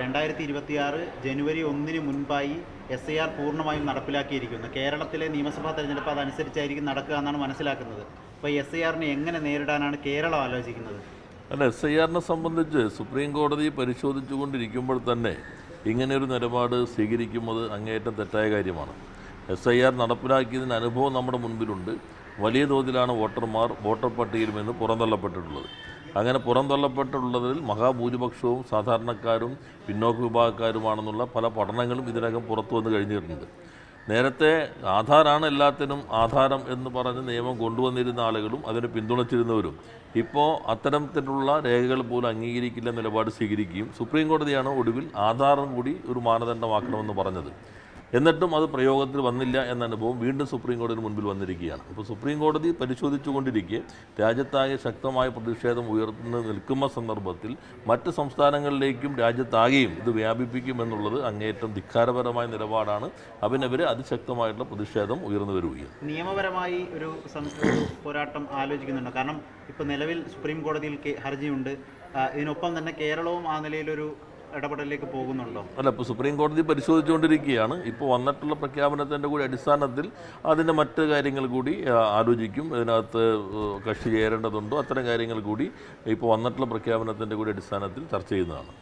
രണ്ടായിരത്തി ഇരുപത്തിയാറ് ജനുവരി ഒന്നിന് മുൻപായി എസ് ഐ ആർ പൂർണമായും നടപ്പിലാക്കിയിരിക്കുന്നു. കേരളത്തിലെ നിയമസഭാ തെരഞ്ഞെടുപ്പ് അതനുസരിച്ചായിരിക്കും നടക്കുക എന്നാണ് മനസ്സിലാക്കുന്നത്. അപ്പോൾ എസ് ഐ ആറിനെ എങ്ങനെ നേരിടാനാണ് കേരളം ആലോചിക്കുന്നത്? അല്ല എസ് ഐ ആറിനെ സംബന്ധിച്ച് സുപ്രീം കോടതി പരിശോധിച്ചുകൊണ്ടിരിക്കുമ്പോൾ തന്നെ ഇങ്ങനെയൊരു നിലപാട് സ്വീകരിക്കുന്നത് അങ്ങേയറ്റം തെറ്റായ കാര്യമാണ്. എസ് ഐ ആർ നടപ്പിലാക്കിയതിന് അനുഭവം നമ്മുടെ മുൻപിലുണ്ട്. വലിയ തോതിലാണ് വോട്ടർമാർ വോട്ടർ പട്ടികയിൽ നിന്ന് പുറന്തള്ളപ്പെട്ടിട്ടുള്ളത്. അങ്ങനെ പുറന്തള്ളപ്പെട്ടുള്ളതിൽ മഹാഭൂരിപക്ഷവും സാധാരണക്കാരും പിന്നോക്ക വിഭാഗക്കാരുമാണെന്നുള്ള പല പഠനങ്ങളും ഇതിനകം പുറത്തു വന്നു കഴിഞ്ഞിട്ടുണ്ട്. നേരത്തെ ആധാറാണ് എല്ലാത്തിനും ആധാരം എന്ന് പറഞ്ഞ് നിയമം കൊണ്ടുവന്നിരുന്ന ആളുകളും അതിനെ പിന്തുണച്ചിരുന്നവരും. ഇപ്പോൾ അത്തരത്തിലുള്ള രേഖകൾ പോലും അംഗീകരിക്കില്ല നിലപാട് സ്വീകരിക്കുകയും സുപ്രീം കോടതിയാണ് ഒടുവിൽ ആധാറും കൂടി ഒരു മാനദണ്ഡമാക്കണമെന്ന് പറഞ്ഞത്. എന്നിട്ടും അത് പ്രയോഗത്തിൽ വന്നില്ല എന്ന അനുഭവം വീണ്ടും സുപ്രീം കോടതിയുടെ മുൻപിൽ വന്നിരിക്കുകയാണ്. അപ്പോൾ സുപ്രീം കോടതി പരിശോധിച്ചുകൊണ്ടിരിക്കെ രാജ്യത്താകെ ശക്തമായ പ്രതിഷേധം ഉയർന്നു നിൽക്കുന്ന സന്ദർഭത്തിൽ മറ്റ് സംസ്ഥാനങ്ങളിലേക്കും രാജ്യത്താകെയും ഇത് വ്യാപിപ്പിക്കുമെന്നുള്ളത് അങ്ങേയറ്റം ധിക്കാരപരമായ നിലപാടാണ്. അതിനെതിരെ അതിശക്തമായിട്ടുള്ള പ്രതിഷേധം ഉയർന്നു വരികയാണ്. നിയമപരമായി ഒരു പോരാട്ടം ആലോചിക്കുന്നുണ്ട്. കാരണം ഇപ്പോൾ നിലവിൽ സുപ്രീം കോടതിയിൽ ഹർജിയുണ്ട്. ഇതിനൊപ്പം തന്നെ കേരളവും ആ നിലയിലൊരു ഇടപെടലിലേക്ക് പോകുന്നുണ്ടോ? അല്ല ഇപ്പോൾ സുപ്രീം കോടതി പരിശോധിച്ചുകൊണ്ടിരിക്കുകയാണ്. ഇപ്പോൾ വന്നിട്ടുള്ള പ്രഖ്യാപനത്തിന്റെ കൂടി അടിസ്ഥാനത്തിൽ അതിന്റെ മറ്റ് കാര്യങ്ങൾ കൂടി ആലോചിക്കും. ഇതിനകത്ത് ഏഹ്, കക്ഷി ചേരേണ്ടതുണ്ടോ? അത്തരം കാര്യങ്ങൾ കൂടി ഇപ്പോൾ വന്നിട്ടുള്ള പ്രഖ്യാപനത്തിന്റെ കൂടി അടിസ്ഥാനത്തിൽ ചർച്ച ചെയ്യുന്നതാണ്.